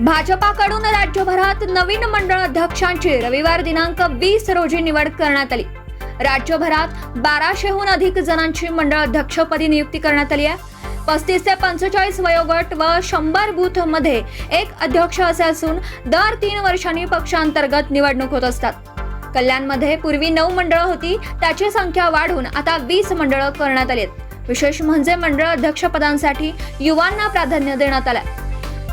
भाजपाकडून राज्यभरात नवीन मंडळ अध्यक्षांची रविवार दिनांक वीस रोजी निवड करण्यात आली. राज्यभरात बाराशेहून अधिक जणांची मंडळ अध्यक्षपदी नियुक्ती करण्यात आली आहे. पस्तीस ते पंचेचाळीस वयोगट व शंभर बूथमध्ये एक अध्यक्ष असे असून दर तीन वर्षांनी पक्षांतर्गत निवडणूक होत असतात. कल्याणमध्ये पूर्वी नऊ मंडळं होती त्याची संख्या वाढून आता वीस मंडळं करण्यात आली आहेत. विशेष म्हणजे मंडळ अध्यक्षपदांसाठी युवांना प्राधान्य देण्यात आलंय.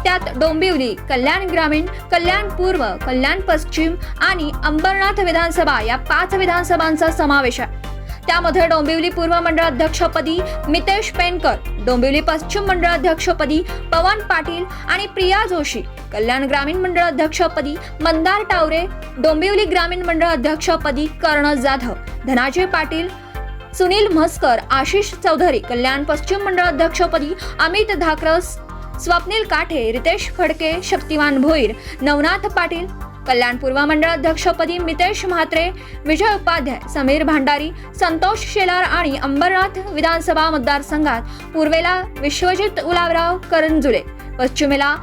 त्यात डोंबिवली कल्याण ग्रामीण कल्याण पूर्व कल्याण पश्चिम आणि अंबरनाथ विधानसभा या पाच विधानसभांचा समावेश आहे. त्यामध्ये डोंबिवली पूर्व मंडळाध्यक्षपदी मितेश पेनकर डोंबिवली पश्चिम मंडळाध्यक्षपदी पवन पाटील आणि प्रिया जोशी कल्याण ग्रामीण मंडळाध्यक्षपदी मंदार टावरे डोंबिवली ग्रामीण मंडळाध्यक्षपदी कर्ण जाधव धनाजय पाटील सुनील म्हस्कर आशिष चौधरी कल्याण पश्चिम मंडळाध्यक्षपदी अमित धाकरस स्वप्नील काठे रितेश फडके शक्तिमान भोईर नवनाथ पाटील कल्याण पूर्व मंडळाध्यक्षपदी मितेश म्हात्रे विजय उपाध्याय समीर भांडारी संतोष शेलार आणि अंबरनाथ विधानसभा मतदारसंघात पूर्वेला विश्वजित गुलाबराव करंजुले पश्चिमेला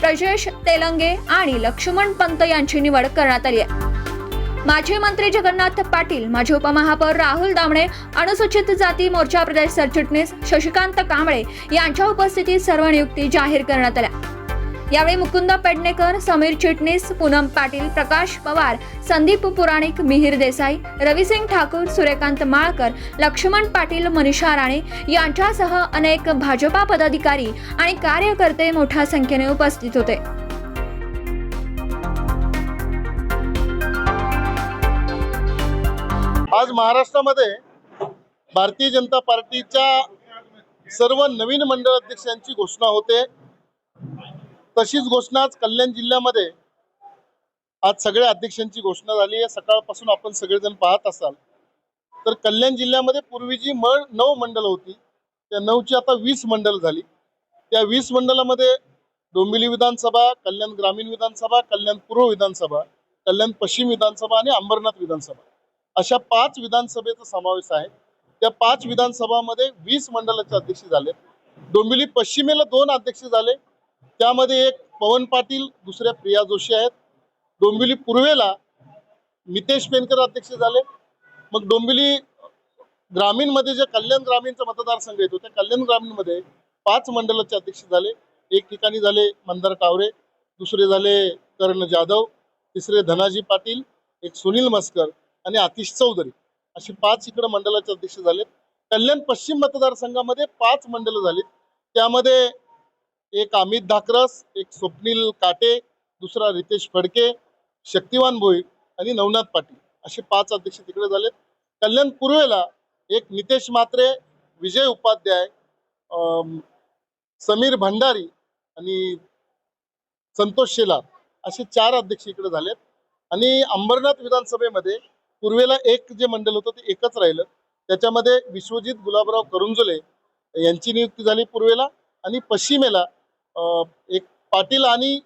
प्रजेश तेलंगे आणि लक्ष्मण पंत यांची निवड करण्यात आली आहे. माजी मंत्री जगन्नाथ पाटील माजी उपमहापौर राहुल दामणे अनुसूचित जाती मोर्चा प्रदेश सरचिटणीस शशिकांत कांबळे यांच्या उपस्थितीत सर्व नियुक्ती जाहीर करण्यात आल्या. यावेळी मुकुंद पेडणेकर समीर चिटणीस पूनम पाटील प्रकाश पवार संदीप पुराणिक मिहिर देसाई रविसिंग ठाकूर सूर्यकांत माळकर लक्ष्मण पाटील मनीषा राणे यांच्यासह अनेक भाजपा पदाधिकारी आणि कार्यकर्ते मोठ्या संख्येने उपस्थित होते. आज महाराष्ट्रामध्ये भारतीय जनता पार्टीच्या सर्व नवीन मंडळ अध्यक्षांची घोषणा होते. तशीच घोषणा आज कल्याण जिल्ह्यामध्ये आज सगळ्या अध्यक्षांची घोषणा झाली आहे. सकाळपासून आपण सगळेजण पाहत असाल. तर कल्याण जिल्ह्यामध्ये पूर्वी जी म नऊ मंडळ होती त्या नऊची आता वीस मंडळ झाली. त्या वीस मंडळामध्ये डोंबिवली विधानसभा कल्याण ग्रामीण विधानसभा कल्याण पूर्व विधानसभा कल्याण पश्चिम विधानसभा आणि अंबरनाथ विधानसभा. अशा पाच विधानसभेचा समावेश आहे. त्या पाच विधानसभामध्ये वीस मंडळाचे अध्यक्ष झाले. डोंबिवली पश्चिमेला दोन अध्यक्ष झाले. त्यामध्ये एक पवन पाटील दुसऱ्या प्रिया जोशी आहेत. डोंबिवली पूर्वेला मितेश पेनकर अध्यक्ष झाले. मग डोंबिवली ग्रामीणमध्ये जे कल्याण ग्रामीणचा मतदारसंघ येतो त्या कल्याण ग्रामीणमध्ये पाच मंडळाचे अध्यक्ष झाले. एक ठिकाणी झाले मंदार टावरे दुसरे झाले कर्ण जाधव तिसरे धनाजी पाटील एक सुनील मस्कर. आणि आतिश चौधरी अशी पाच इकडे मंडळाचे अध्यक्ष झालेत. कल्याण पश्चिम मतदारसंघामध्ये पाच मंडलं झालीत. त्यामध्ये एक अमित धाकरस एक स्वप्नील काटे दुसरा रितेश फडके शक्तिवान भोईर आणि नवनाथ पाटील असे पाच अध्यक्ष तिकडे झालेत. कल्याण पूर्वेला एक नितेश मात्रे विजय उपाध्याय समीर भंडारी आणि संतोष शेलार असे चार अध्यक्ष इकडे झालेत. आणि अंबरनाथ विधानसभेमध्ये पूर्वेला एक जे मंडल होतं ते एकच राहिलं. त्याच्यामध्ये विश्वजित गुलाबराव करुंजुले यांची नियुक्ती झाली पूर्वेला आणि पश्चिमेला एक पाटील आणि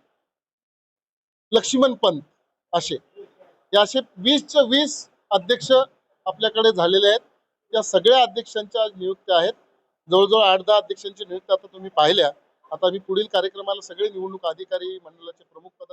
लक्ष्मण पंत असे. या असे वीसच्या वीस अध्यक्ष आपल्याकडे झालेले आहेत. त्या सगळ्या अध्यक्षांच्या नियुक्त्या आहेत. जवळजवळ आठ दहा अध्यक्षांची नियुक्ती आता तुम्ही पाहिल्या. आता मी पुढील कार्यक्रमाला सगळे निवडणूक अधिकारी मंडळाचे प्रमुख पद